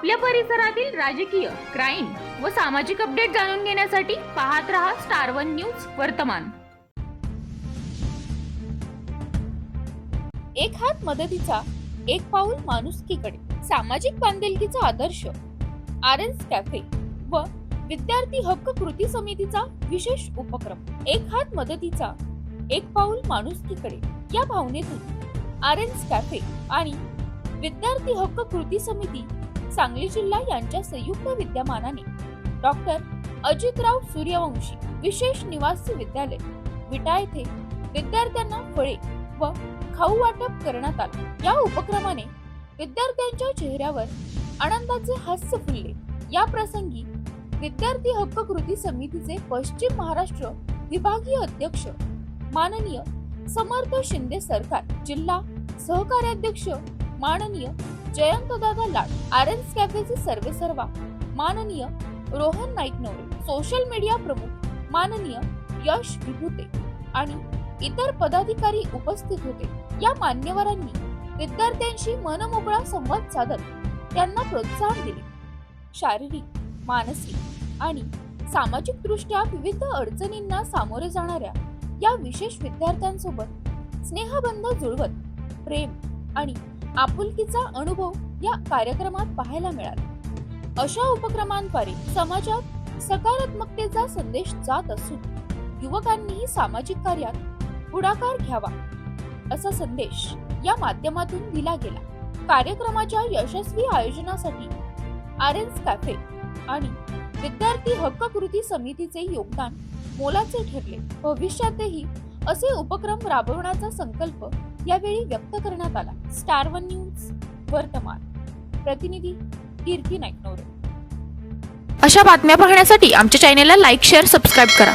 आपल्या परिसरातील राजकीय क्राईम व सामाजिक अपडेट जाणून घेण्यासाठी पाहत रहा स्टार वन न्यूज वर्तमान. एक हात मदतीचा एक पाऊल माणुसकीकडे. सामाजिक बांधिलकीचा आदर्श. आरएन्स कॅफे व विद्यार्थी हक्क कृती समितीचा विशेष उपक्रम. एक हात मदतीचा एक पाऊल माणुसकीकडे. या भावनेतून आरएन्स कॅफे आणि विद्यार्थी हक्क कृती समिती सांगली जिल्हा यांच्या संयुक्त विद्यमानाने. डॉक्टर अजितराव सूर्यवंशी विशेष निवासी विद्यालय. विटा येथे विद्यार्थ्यांना फळे व खाऊ वाटप करण्यात आले. या उपक्रमाने विद्यार्थ्यांच्या चेहऱ्यावर आनंदाचे हास्य फुलले. या प्रसंगी विद्यार्थी हक्क कृती समितीचे पश्चिम महाराष्ट्र विभागीय अध्यक्ष माननीय समर्थ शिंदे सरकार जिल्हा सहकार्याध्यक्ष माननीय जयंतदादा लाड आरएन्स कॅफेचे सर्वे सर्वा माननीय रोहन नाईक नवरे सोशल मीडिया प्रमुख माननीय यश विभूते आणि इतर पदाधिकारी उपस्थित होते. या मान्यवरांनी विद्यार्थ्यांशी मनमोकळा संवाद साधत त्यांना प्रोत्साहन दिले. शारीरिक मानसिक आणि सामाजिक दृष्ट्या विविध अडचणींना सामोरे जाणाऱ्या या विशेष विद्यार्थ्यांसोबत स्नेहबंध जुळवत प्रेम आणि आपुलकीचा अनुभव या कार्यक्रमात पाहायला मिळाला. अशा उपक्रमांद्वारे समाजात सकारात्मकतेचा संदेश जात असून युवकांनीही सामाजिक कार्यात पुढाकार घ्यावा असा संदेश या माध्यमातून दिला गेला. कार्यक्रमाच्या यशस्वी आयोजनासाठी आरेन्स कॅफे आणि विद्यार्थी हक्क कृती समितीचे योगदान मोलाचे ठरले. भविष्यातही असे उपक्रम राबवण्याचा संकल्प यावेळी व्यक्त करण्यात आला. स्टार वन न्यूज वर्तमान. प्रतिनिधी कीर्ती नाईकनोरे अशा बातम्या पाहण्यासाठी आमच्या चॅनेलला लाईक शेअर सबस्क्राईब करा.